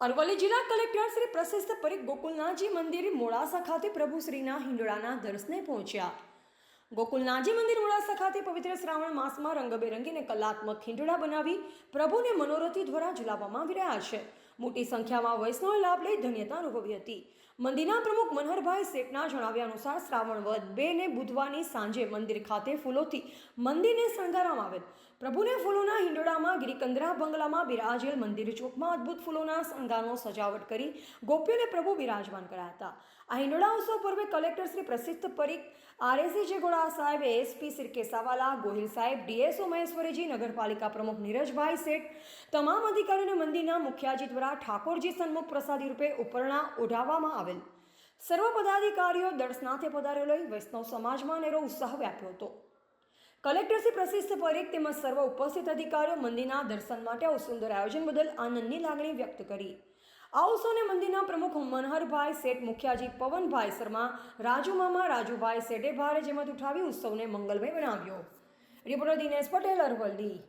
અરવલ્લી જિલ્લા કલેક્ટર શ્રી પ્રશસ્ત પરી ગોકુલનાથજી મંદિર મોડાસા ખાતે પ્રભુ શ્રીના હિંડોળાના દર્શને પહોંચ્યા. ગોકુલનાથજી મંદિર મોડાસા ખાતે પવિત્ર શ્રાવણ માસમાં રંગબેરંગી અને કલાત્મક હિંડોળા બનાવી પ્રભુને મનોરથી દ્વારા ઝુલાવવામાં આવી રહ્યા છે. મોટી સંખ્યામાં વૈષ્ણવે લાભ લઈ ધન્યતા અનુભવી હતી. મંદિરના પ્રમુખ મનહરભાઈ શેઠના જણાવ્યા અનુસાર શ્રાવણ વદ બે ને બુધવારની સાંજે મંદિર ખાતે ફૂલોથી મંદિરને શણગારવામાં આવેલ. પ્રભુને ફૂલોના હિંડોળામાં, ગિરિકંદરા બંગલામાં બિરાજેલ મંદિર ચોકમાં અદ્ભુત ફૂલોના શણગારનો સજાવટ કરી ગોપીઓને પ્રભુ બિરાજમાન કર્યા હતા. આ હિંડોળા ઉત્સવ પૂર્વે કલેક્ટર શ્રી પ્રસિદ્ધ પરીખ આરએસી જેગોડા સાહેબ, એસપી શ્રી કેસાવાલા, ગોહિલ સાહેબ, ડીએસઓ મહેશ્વરીજી, નગરપાલિકા પ્રમુખ નીરજભાઈ શેઠ, તમામ અધિકારીઓને મંદિરના મુખ્યાજી દ્વારા ઠાકોરજી સન્મુખ પ્રસાદી રૂપે ઉપરણા ઓઢાવવામાં આવેલ. સર્વ પદાધિકારીઓ દર્શનાર્થે પધારેલો વૈષ્ણવ સમાજમાં નેરો ઉત્સાહ વ્યાપ્યો હતો. કલેક્ટરશ્રી શ્રી પરેખ તેમજ સર્વ ઉપસ્થિત અધિકારીઓ મંદિરના દર્શન માટે આવું સુંદર આયોજન બદલ આનંદની લાગણી વ્યક્ત કરી. આ ઉત્સવને મંદિરના પ્રમુખ મનહરભાઈ શેઠ, મુખિયાજી પવનભાઈ શર્મા, રાજુ મામા, રાજુભાઈ શેઠે ભારે જેમત ઉઠાવી ઉત્સવને મંગલમય બનાવ્યો. રિપોર્ટર દિનેશ પટેલ, અરવલ્લી.